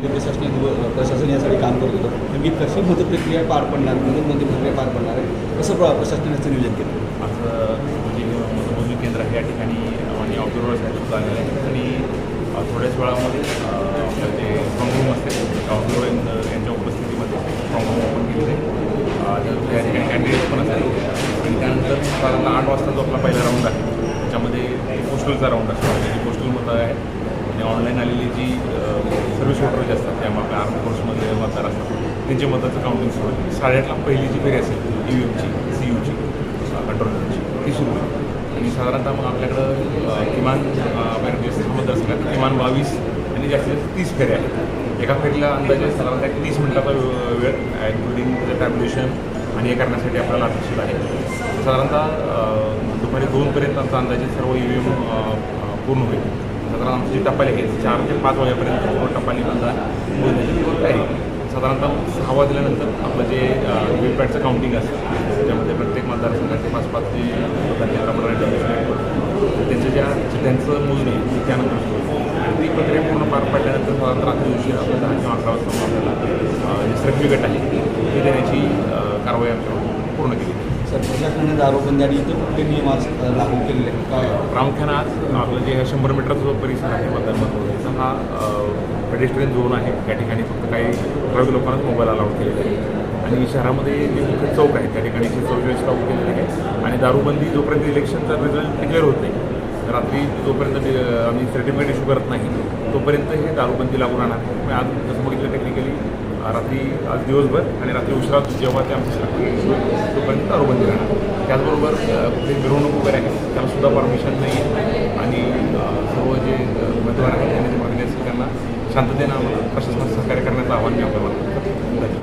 गेले प्रशासनिक प्रशासन यासाठी काम करत होतं. नेमकी कशी मतप्रक्रिया पार पडणार म्हणून मतप्रक्रिया पार पडणार आहे कसं प्र- प्रशासनाचं नियोजन केलं? आज जे मतमोजणी केंद्र आहे या ठिकाणी आणि ऑब्झर्वर्स साहेब आलेलं आहे आणि थोड्याच वेळामध्ये आपलं जे स्ट्रॉंग रूम असते ऑब्झर्वर यांच्या उपस्थितीमध्ये स्ट्रॉंग रूम ओपन केलेलं आहे अ, या ठिकाणी पण असेल. आणि त्यानंतर साधारण आठ वाजता जो आपला पहिला राऊंड आहे त्याच्यामध्ये पोस्टलचा राऊंड असतो. पोस्टल मतं आहे आणि ऑनलाईन आलेली जी सर्व्हिस वोटर जे असतात त्यामुळे आपल्या आर्म फोर्समध्ये मतदार असतात. त्यांच्या मताचं काउंटिंग सुरू होईल साडेआठला पहिली जी फेरी असेल ई व्ही एमची सी यूची कंट्रोल ती सुरू होईल आणि साधारणतः मग आपल्याकडं किमान मतदारसंघात किमान बावीस आणि जास्तीत जास्त तीस फेऱ्या आहेत. एका फेरीला अंदाजे साधारणतः एक तीस मिनिटाचा वेळ इन्क्लुडिंग टॅब्युलेशन आणि हे करण्यासाठी आपल्याला अपेक्षित आहे. साधारणतः दुपारी दोनपर्यंत आमचा अंदाजे सर्व ई व्ही एम पूर्ण होईल. साधारण आमची जी टपाली आहे चार ते पाच वाजेपर्यंत पूर्ण टपाली निघाला मोजण्याची आहे. साधारणतः सहा वाजल्यानंतर आपलं जे व्हीपॅटचं काउंटिंग असतं त्याच्यामध्ये प्रत्येक मतदारसंघाचे पाच पाच जे मतदान केंद्राप्रमाणे सिलेक्ट त्यांच्या ज्या त्यांचं मोजणी आहे त्यानंतर आणि ती प्रक्रिया पूर्ण पार पाडल्यानंतर साधारण रात्री दिवशी आपल्या दहा किंवा अकरा वाजता आपल्याला जे सर्टिफिकेट आहे ते देण्याची कारवाई आमच्याकडून पूर्ण केली सर प्रशासनाने दारूबंदी आणि इतर कुठले नियम आज लागू केलेले आहेत? प्रामुख्यानं आज आपलं जे शंभर मीटरचा जो परिसर आहे मतदान हा पेडेस्ट्रियन झोन आहे. त्या ठिकाणी फक्त काही ठराविक लोकांनाच मोबाईल अलाउड केलेले आहे आणि शहरामध्ये जे मुख्य चौक आहे त्या ठिकाणी एकशे चौवेचाळीस लागू केलेले आहे आणि दारूबंदी जोपर्यंत इलेक्शनचा रिझल्ट डिक्लेअर होत नाही रात्री जोपर्यंत आम्ही सर्टिफिकेट इश्यू करत नाही तोपर्यंत हे दारूबंदी लागू राहणार. आहे आज जसं बघितलं टेक्निकली रात्री आज दिवसभर आणि रात्री उशिरा जेव्हा ते आमचं तोपर्यंत दारूबंदी राहणार त्याचबरोबर कुठली मिरवणूक वगैरे आहे त्याला सुद्धा परमिशन नाही आहे. आणि सर्व जे उमेदवार आहेत त्यांनी मागणी असेल त्यांना शांततेनं आम्हाला प्रशासनात सहकार्य करण्याचं आव्हान मी आपल्याला धन्यवाद.